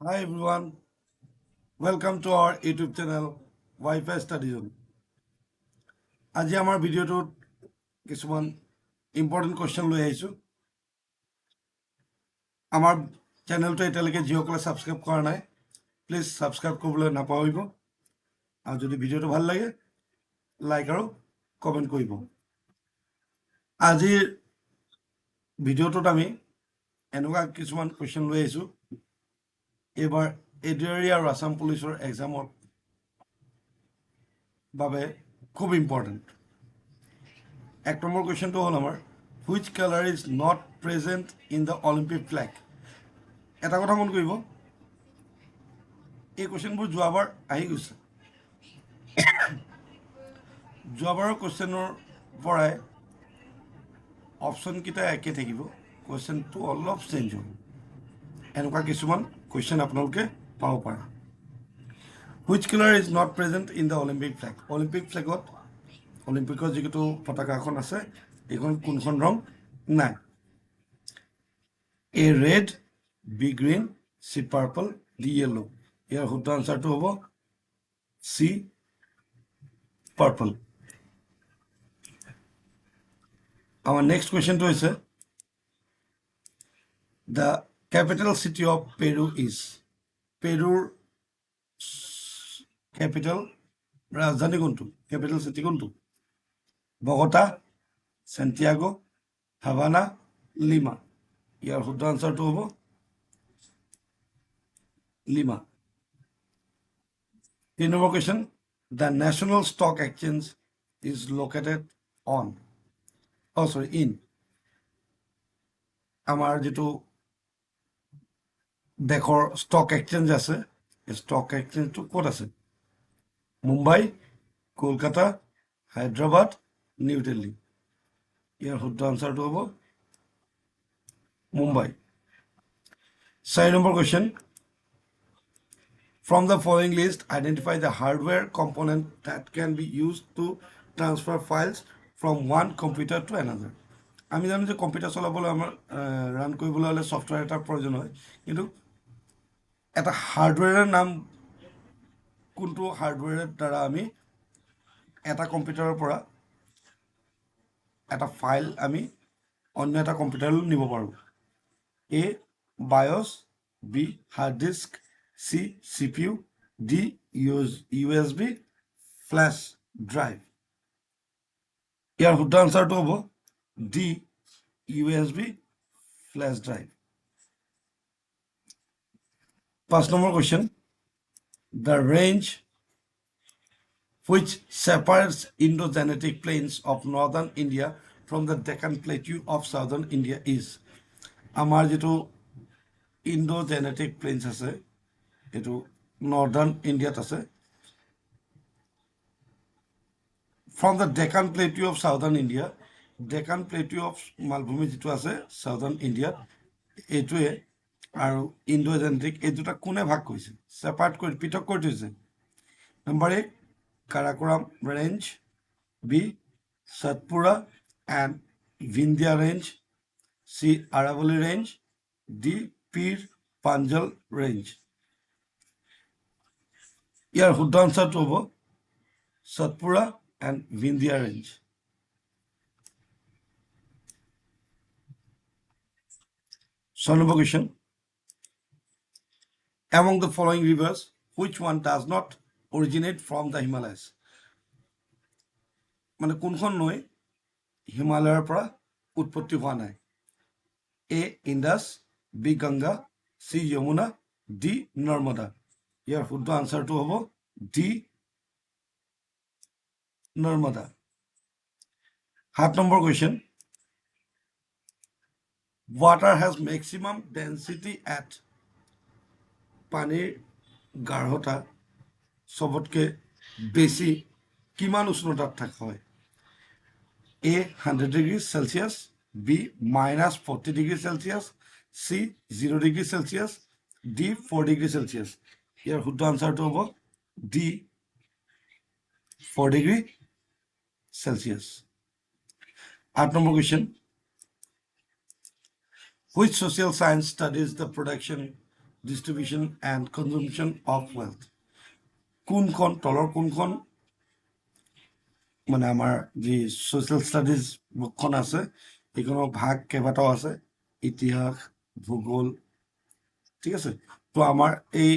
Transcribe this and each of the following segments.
Hi everyone, welcome to our YouTube channel Wi-Fi Study Zone. আজি আমাৰ ভিডিঅ'টোত কিছুমান ইম্পৰ্টেণ্ট কুৱেশ্যন লৈ আহিছোঁ। আমাৰ চেনেলটো এতিয়ালৈকে যিসকলে ছাবস্ক্ৰাইব কৰা নাই প্লিজ ছাবস্ক্ৰাইব কৰিবলৈ নাপাহৰিব। আৰু যদি ভিডিঅ'টো ভালো লাগে লাইক আৰু কমেণ্ট কৰিব। আজিৰ ভিডিঅ'টোত আমি এনেকুৱা কিছুমান কুৱেশ্যন লৈ আহিছোঁ। এইবাৰ এডিআৰই আৰু আছাম পুলিচৰ এক্সামৰ বাবে খুব ইম্পৰ্টেণ্ট এক নম্বৰ কুৱেশ্যনটো হ'ল আমাৰ which colour is not present in the Olympic flag এটা কথা মন কৰিব। এই কুৱেশ্যনবোৰ যোৱাবাৰ আহি গৈছে। যোৱাবাৰৰ কুৱেশ্যনৰ পৰাই অপশ্যনকেইটা একে থাকিব। কুৱেশ্যনটো অলপ চেঞ্জ হ'ব। এনেকুৱা কিছুমান কুৱেশ্যন আপোনালোকে পাব পাৰে which colour is not present in the Olympic flag Olympic ফ্লেগত অলিম্পিকৰ যিটো পতাকাখন আছে, এইখন কোনখন ৰং? নাই। A red B green C purple D yellow' ইয়াৰ শুদ্ধ আনচাৰটো হ'ব চি পাৰ্পল আমাৰ নেক্সট কুৱেশ্যনটো হৈছে the capital city of Peru is পেৰুৰ capital ৰাজধানী কোনটো কেপিটেল চিটি কোনটো বগতা চেণ্টিয়াগো হাভানা লিমা ইয়াৰ শুদ্ধ আনচাৰটো হ'ব লিমা তিন number question the National Stock Exchange is located on uh sorry in আমাৰ যিটো দেশৰ ষ্টক এক্সচেঞ্জ আছে। ষ্টক এক্সচেঞ্জটো ক'ত আছে? মুম্বাই, কলকাতা হায়দৰাবাদ নিউ দিল্লী। ইয়াৰ শুদ্ধ আনচাৰটো হ'ব মুম্বাই। চাৰি number question from the following list identify the hardware component that can be use to transfer files from one computer to another আমি জানো যে কম্পিউটাৰ চলাবলৈ আমাৰ ৰান কৰিবলৈ হ'লে ছফ্টৱেৰ এটাৰ প্ৰয়োজন হয়। কিন্তু এটা হাৰ্ডৱেৰৰ নাম কোনটো হাৰ্ডৱেৰৰ দ্বাৰা আমি এটা কম্পিউটাৰৰ পৰা এটা ফাইল আমি অন্য এটা কম্পিউটাৰলৈ নিব পাৰোঁ। A BIOS B hard disk C C P U D use U S B flash drive ইয়াৰ শুদ্ধ আনচাৰটো হ'ব D U S B flash drive পাঁচ number question the range which separates Indo-Genetic plains of northern India from the Deccan Plateau of southern India is আমাৰ যিটো Indo genetic plains আছে এইটো northern ইণ্ডিয়াত আছে from the Deccan plateau of southern India Deccan plateau of মালভূমি যিটো আছে southern ইণ্ডিয়াত এইটোৱে আৰু ইণ্ডো জেনেটিক এই দুটা কোনে ভাগ কৰিছে ছেপাৰেট কৰি পৃথক কৰি থৈছে নম্বৰ এক Karakoram range B Satpura and Vindhya range C Aravalli range D Pir Panjal range ইয়াৰ শুদ্ধ আনচাৰটো হ'ব Satpura and Vindhya range number question among the following rivers, which one does not originate from the Himalayas? মানে কোনখন নৈ হিমালয়ৰ পৰা উৎপত্তি হোৱা নাই। A Indus B Ganga C Yamuna D Narmada ইয়াৰ শুদ্ধ আনচাৰটো হ'ব ডি নৰ্মদা সাত number question water has maximum density at পানীৰ গাঢ়তা চবতকৈ বেছি কিমান উষ্ণতাত থকা হয়? A hundred degree Celsius B minus forty degree Celsius C zero' degree Celsius D four degree Celsius ইয়াৰ শুদ্ধ আনচাৰটো হ'ব ডি ফ'ৰ ডিগ্ৰী চেলচিয়াছ আঠ number question which social science studies the production distribution and consumption of wealth কোনখন, তলৰ কোনখন? মানে আমাৰ যি ছ'চিয়েল ষ্টাডিজ বুকখন আছে, সেইখনৰ ভাগ কেইবাটাও আছে, ইতিহাস, ভূগোল, ঠিক আছে? তো আমাৰ এই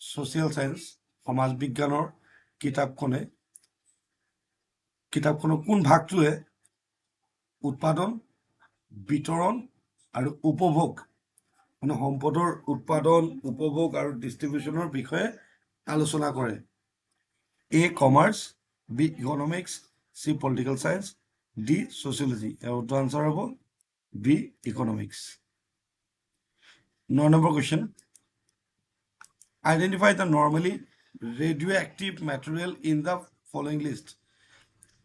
ছ'চিয়েল চায়েন্স সমাজ বিজ্ঞানৰ কিতাপখনে, কিতাপখনৰ কোন ভাগটোৱে উৎপাদন, বিতৰণ আৰু উপভোগ মানে সম্পদৰ উৎপাদন, উপভোগ আৰু ডিষ্ট্ৰিবিউশ্যনৰ বিষয়ে আলোচনা কৰে। A commerce B economics C political science D sociology ইয়াৰ উত্তৰ আনচাৰ হ'ব বি ইকনমিক্স ন number question identify the normally radioactive material in the following list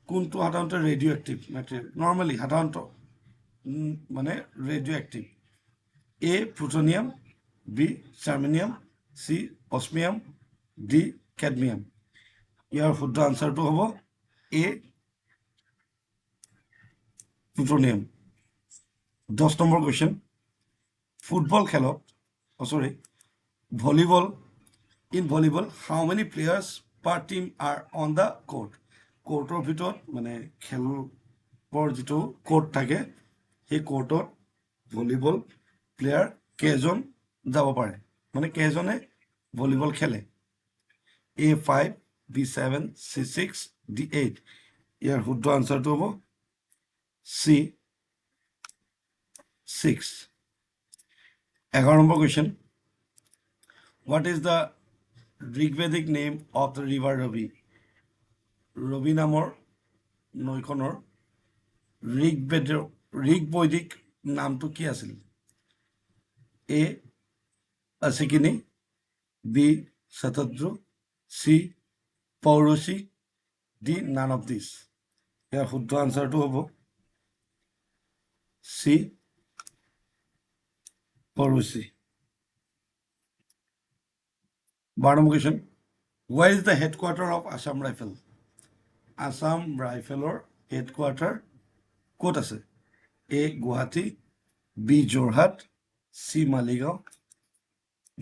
কোনটো সাধাৰণতে ৰেডিঅ' এক্টিভ মেটেৰিয়েল নৰ্মেলি সাধাৰণতে মানে radioactive A plutonium B germanium C osmium D cadmium ইয়াৰ শুদ্ধ আনচাৰটো হ'ব এ প্লুটনিয়াম দহ নম্বৰ কুৱেশ্যন ফুটবল খেলত sorry volleyball in volleyball how many players per team are on the court কোৰ্টৰ ভিতৰত মানে খেলৰ যিটো কোৰ্ট থাকে, সেই কোৰ্টত ভলীবল প্লেয়াৰ কেইজন যাব পাৰে? মানে কেইজনে ভলীবল খেলে? A five B seven C six D eight ইয়াৰ শুদ্ধ আনচাৰটো হ'ব চি ছিক্স এঘাৰ number question what is the Rigvedic name of the river Ravi Ravi নামৰ নৈখনৰ ঋগবেদৰ ঋগবৈদিক নামটো কি আছিল? A Asikni B Shatadru C Parushni D none of this ইয়াৰ শুদ্ধ আনচাৰটো হ'ব C Parushni bar number question where is the headquarter of Assam Rifle Assam ৰাইফেলৰ headquarter ক'ত আছে? A Guwahati B Jorhat C Maligaon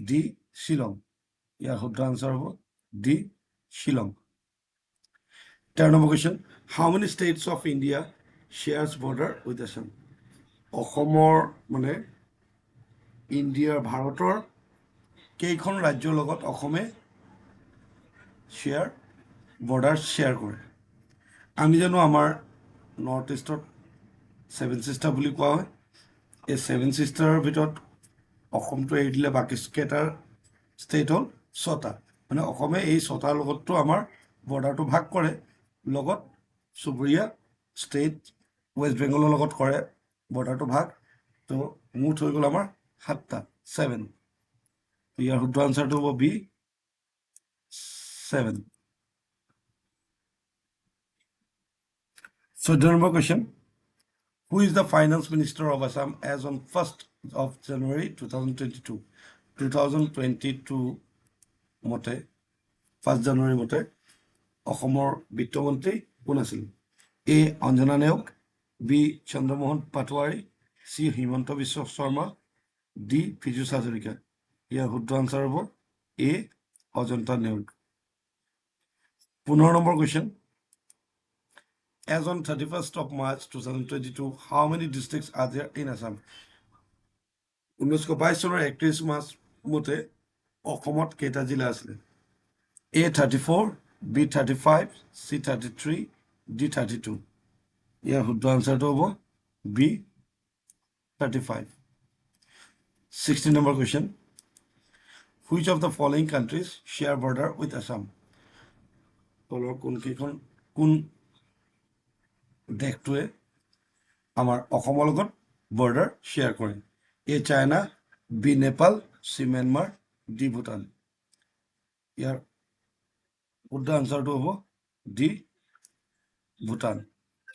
D Shillong. ইয়াৰ শুদ্ধ answer হ'ব D Shillong. তেৰ number question how many states of India shares border with Assam অসমৰ মানে ইণ্ডিয়াৰ ভাৰতৰ কেইখন ৰাজ্যৰ লগত অসমে শ্বেয়াৰ বৰ্ডাৰ শ্বেয়াৰ কৰে? আমি জানো আমাৰ নৰ্থ ইষ্টত ছেভেন ছিষ্টাৰ বুলি কোৱা হয়। এই ছেভেন ছিষ্টাৰৰ ভিতৰত অসমটো এৰি দিলে, বাকী কেইটা ষ্টেট হ'ল? ছটা। মানে অসমে এই ছটাৰ লগততো আমাৰ বৰ্ডাৰটো ভাগ কৰে। লগত চুবুৰীয়া ষ্টেট ৱেষ্ট বেংগলৰ লগত কৰে বৰ্ডাৰটো ভাগ। তো মুঠ হৈ গ'ল আমাৰ সাতটা ছেভেন ইয়াৰ শুদ্ধ আনচাৰটো হ'ব বি ছেভেন চৈধ্য number question Assam as on first of January two thousand twenty two two thousand twenty two মতে ফাৰ্ষ্ট জানুৱাৰী মতে অসমৰ বিত্তমন্ত্ৰী কোন আছিল A Anjana Neog B Chandramohan Patowary C Himanta Biswa Sarma D Pijush Hazarika ইয়াৰ শুদ্ধ answer হ'ব A Ajanta Neog পোন্ধৰ number question of March two thousand twenty two how many districts are there in Assam ঊনৈছশ বাইছ চনৰ একত্ৰিছ মাৰ্চ মতে অসমত কেইটা জিলা আছিলে? A thirty four B thirty five C thirty three D thirty two ইয়াৰ শুদ্ধ আনচাৰটো হ'ব B thirty five sixty number question which of the following countries share border with Assam তলৰ কোনকেইখন, কোন দেশটোৱে আমাৰ অসমৰ লগত বৰ্ডাৰ শ্বেয়াৰ কৰে A China B Nepal C Myanmar D Bhutan. ইয়াৰ শুদ্ধ আনচাৰটো হ'ব ডি ভূটান।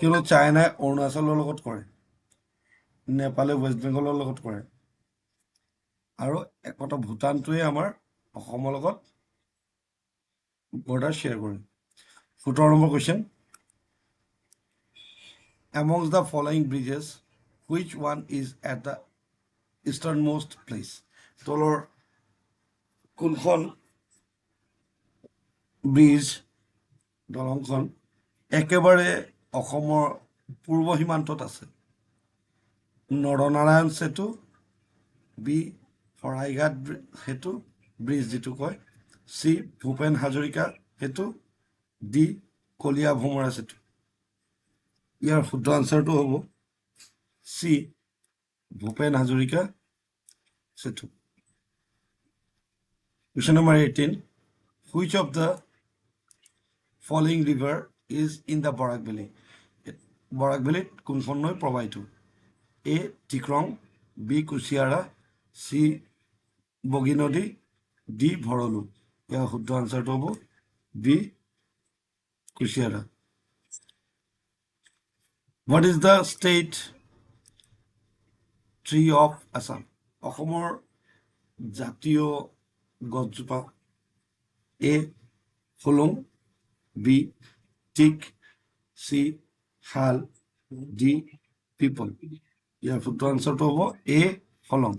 কিয়নো চাইনাই অৰুণাচলৰ লগত কৰে, নেপালে ৱেষ্ট বেংগলৰ লগত কৰে। আৰু একমাত্ৰ ভূটানটোৱে আমাৰ অসমৰ লগত বৰ্ডাৰ শ্বেয়াৰ কৰে। সোতৰ number question amongst the following bridges, which one is at the easternmost place? তলৰ কোনখন ব্ৰিজ দলংখন একেবাৰে অসমৰ পূৰ্ব সীমান্তত আছে। নৰনাৰায়ণ সেতু, বি শৰাইঘাট সেতু, ব্ৰিজ যিটো কয়, চি ভূপেন হাজৰিকা সেতু, ডি কলীয়া ভোমৰা সেতু। ইয়াৰ শুদ্ধ আনচাৰটো হ'ব C Bhupen Hazarika Setu question number eighteen which of the following river is in the Barak valley Barak ভেলীত কোনখন নৈ প্ৰবাহিত? এ টিক্ৰং বি কুচিয়াৰা চি বগী নদী ডি ভৰলু ইয়াৰ শুদ্ধ আনচাৰটো হ'ব B Kushiyara what is the state tree of Assam অসমৰ জাতীয় গছজোপা এ ফুলুং B teak C sal D people. ইয়াৰ শুদ্ধ আনচাৰটো হ'ব এ ফলং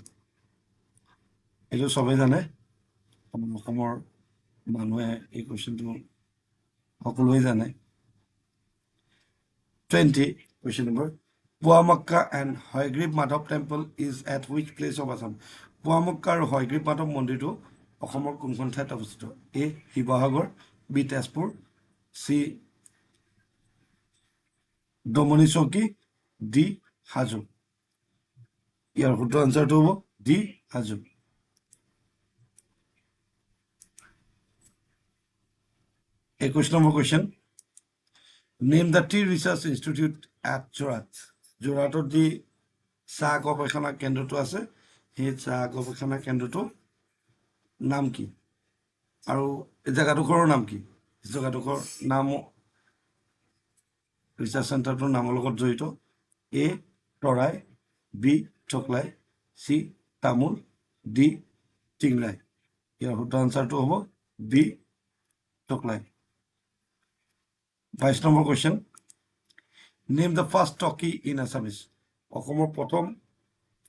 এইটো চবেই জানে। অসমৰ মানুহে এই কুৱেশ্যনটো সকলোৱে জানে। Twenty question number Poa Mecca and Hayagriva Madhava temple is at which place of Assam Poa Mecca আৰু হয়গ্ৰীৱ মাধৱ মন্দিৰটো অসমৰ কোনখন ঠাইত অৱস্থিত? A Sivasagar B Tezpur C Domoni Chowki D Hajo ইয়াৰ শুদ্ধ আনচাৰটো হ'ব ডি হাজো একৈশ number question name the tea research institute Jorhat যোৰহাটত যি চাহ গৱেষণা কেন্দ্ৰটো আছে, সেই চাহ গৱেষণা কেন্দ্ৰটো নাম কি? আৰু জেগাডোখৰৰ নাম কি? জেগাডোখৰ নাম ৰিচাৰ্চ চেণ্টাৰটোৰ নামৰ লগত জড়িত। এ, তৰাই, বি, চকলাই, চি, তামোল, ডি টিংলাই ইয়াৰ শুদ্ধ আনচাৰটো হ'ব বি, চকলাই। বাইছ number question. Name the first talkie in Assamese অসমৰ প্ৰথম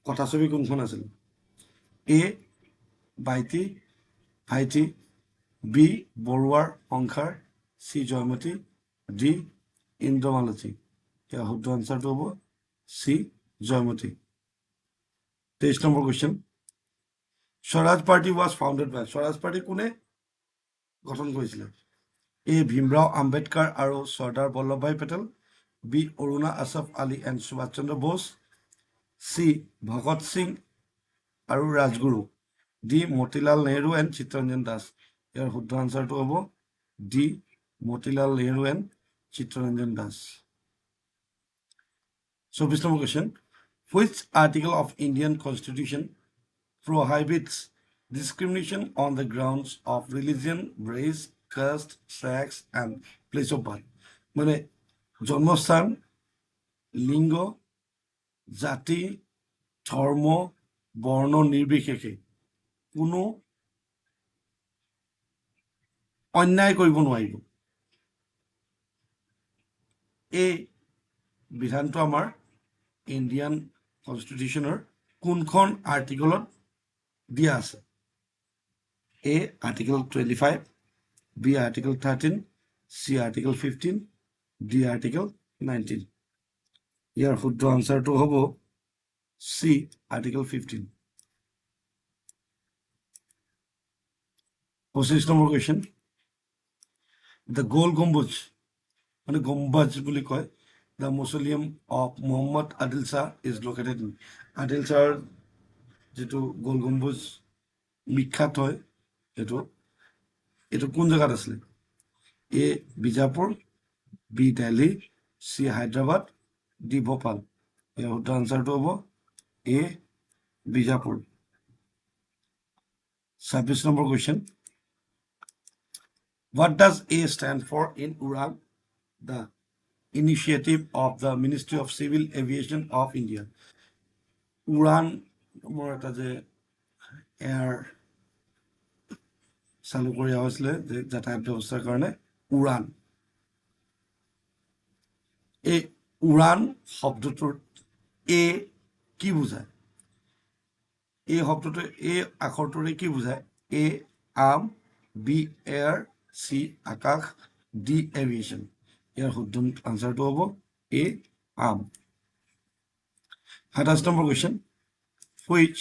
কথাছবি কোনখন আছিল? এ বাইটি ভাইটি বি বৰুৱাৰ সংসাৰ চি জয়মতী ডি ইন্দ্ৰমালতী। ইয়াৰ শুদ্ধ আনচাৰটো হ'ব চি জয়মতী। তেইছ number question Swaraj party was founded by Swaraj party কোনে গঠন কৰিছিলে? এ ভীমৰাও আম্বেদকাৰ আৰু Sardar Vallabhbhai Patel. B Aruna Asaf Ali and Subhas Chandra Bose C Bhagat Singh আৰু ৰাজগুৰু ডি মতিলাল নেহৰু এণ্ড চিত্তৰঞ্জন দাস। ইয়াৰ শুদ্ধ আনচাৰটো হ'ব ডি মতিলাল নেহৰু এণ্ড চিত্তৰঞ্জন দাস। চৌবিছ number question which article of Indian constitution prohibits discrimination on the grounds of religion, race, caste, sex, and place of birth. মানে জন্মস্থান লিংগ জাতি ধৰ্ম বৰ্ণ নিৰ্বিশেষে। কোনো অন্যায় কৰিব নোৱাৰিব। এই বিধানটো আমাৰ ইণ্ডিয়ান কনষ্টিটিউশ্যনৰ কোনখন আৰ্টিকলত দিয়া আছে? A article twenty five B article thirteen C article fifteen D article nineteen ইয়াৰ শুদ্ধ আনচাৰটো হ'ব চি আৰ্টিকল ফিফটিন পঁচিছ number question the Gol Gumbaz মানে গম্বাজ বুলি কয় the mausoleum of Mohammed Adil Shah is located Adil শ্বাহৰ যিটো গোল গম্বুজ বিখ্যাত হয় এইটো এইটো কোন জেগাত আছিলে? A Bijapur B Delhi C Hyderabad D Bhopal. ইয়াৰ শুদ্ধ আনচাৰটো হ'ব এ বিজাপুৰ ছাব্বিছ number question what does A stand for in Udan the initiative of the ministry of civil aviation of India Udan এটা যে এয়াৰ চালু কৰা হৈছিলে যে যাতায়াত ব্যৱস্থাৰ কাৰণে। উড়ান এই উড়ান শব্দটোৰ এ কি বুজায়? এই শব্দটোৱে এই আখৰটোৰে কি বুজায়? A, aam, B, air, C, aakash, D, aviation. ইয়াৰ শুদ্ধ আনচাৰটো হ'ব এ, আম। সাতাইছ number question which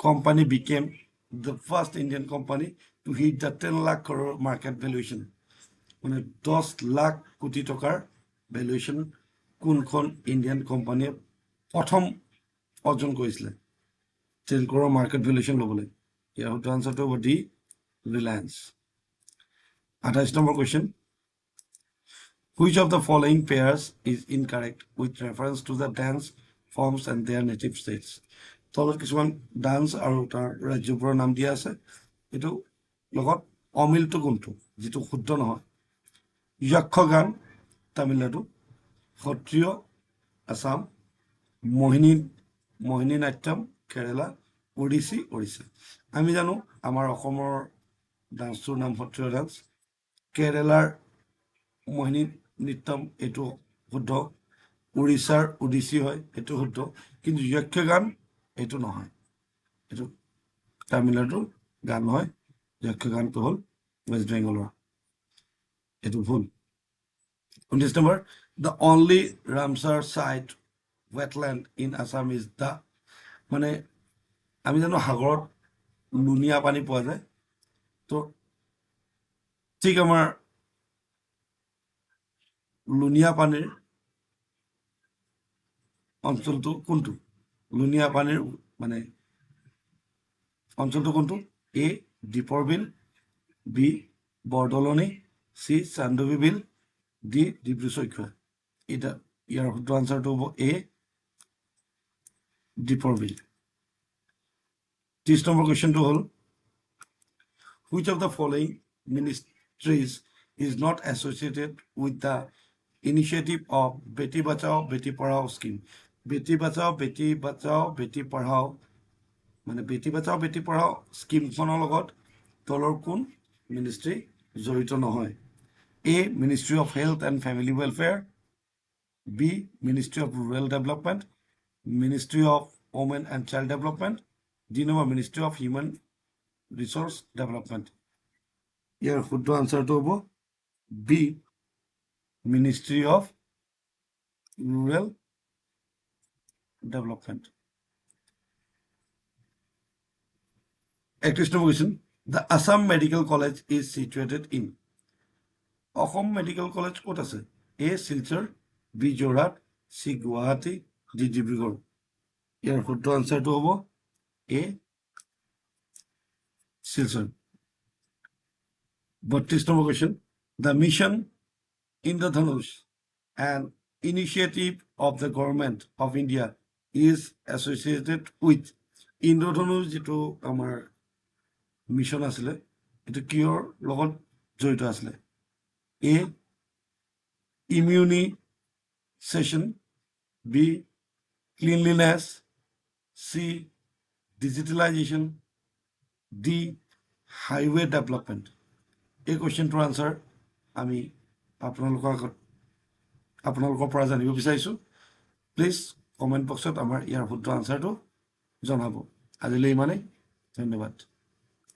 company became the first Indian company to hit the 10 lakh crore market valuation. মানে দহ লাখ কোটি টকাৰ ভেলুৱেশ্যন কোনখন ইণ্ডিয়ান কোম্পানীয়ে প্ৰথম অৰ্জন কৰিছিলে টেন ক্ৰ'ৰৰ মাৰ্কেট ভেলুৱেশ্যন ল'বলৈ। ইয়াৰ শুদ্ধ আনচাৰটো হ'ব ডি ৰিলায়েন্স আঠাইছ number question which of the following pairs is incorrect with reference to the dance forms and their native states তলত কিছুমান ডান্স আৰু তাৰ ৰাজ্যবোৰৰ নাম দিয়া আছে। এইটো লগত অমিলটো কোনটো? যিটো শুদ্ধ নহয়। যক্ষগান তামিলনাডু, সত্ৰীয় আছাম মোহিনী মোহিনী নাট্যম কেৰেলা, ওড়িশি উৰিষ্যা আমি জানো আমাৰ অসমৰ ডান্সটোৰ নাম সত্ৰীয় ডান্স। কেৰেলাৰ মোহিনী নৃত্যম এইটো শুদ্ধ। উৰিষ্যাৰ ওডিচি হয়, এইটো শুদ্ধ। কিন্তু যক্ষগান এইটো নহয়। এইটো তামিলনাডুৰ গান নহয় যক্ষগানটো হ'ল ৱেষ্ট বেংগলৰ। এইটো ভুল। ঊনত্ৰিছ number the only Ramsar site wetland in Assam is the মানে আমি জানো সাগৰত লুণীয়া পানী পোৱা যায়। তো ঠিক আমাৰ লুণীয়া পানীৰ অঞ্চলটো কোনটো? লুণীয়া পানীৰ মানে অঞ্চলটো কোনটো? A Deepor beel, B, Bordoloni, C, Chandubi beel D Dibru Saikhowa এতিয়া ইয়াৰ আনচাৰটো হ'ব এ দীপৰ বিল ত্ৰিছ নম্বৰ কুৱেশ্যনটো হ'ল which of the following ministries is not associated with the initiative of Beti Bachao Beti Padhao scheme বেটি বাচাও বেটি বাচাও বেটি পঢ়াও মানে বেটি বাচাও বেটি পঢ়াও স্কিমখনৰ লগত তলৰ কোন মিনিষ্ট্ৰী জড়িত নহয়? A ministry of health and family welfare B ministry of rural development ministry of women and child development D number ministry of human research development ইয়াৰ শুদ্ধ আনচাৰটো হ'ব B ministry of rural development একত্ৰিছ number question the Assam medical college is situated in Asom medical college ক'ত আছে? A, Silchar, B, Jorhat, C, Guwahati, D, Dibrugarh. ইয়াৰ শুদ্ধ আনচাৰটো হ'ব A, Silchar. বত্ৰিছ number question the mission Indradhanush and initiative of the government of India is associated with Indradhanush যিটো আমাৰ mission আছিলে, এইটো কিহৰ লগত জড়িত আছিলে? A immunisation B cleanliness C digitalisation D highway development এই কুৱেশ্যনটোৰ আনচাৰ আমি আপোনালোকৰ আগত, আপোনালোকৰ পৰা জানিব বিচাৰিছোঁ। প্লিজ কমেণ্ট বক্সত আমাৰ ইয়াৰ শুদ্ধ আনচাৰটো জনাব। আজিলৈ ইমানেই। ধন্যবাদ।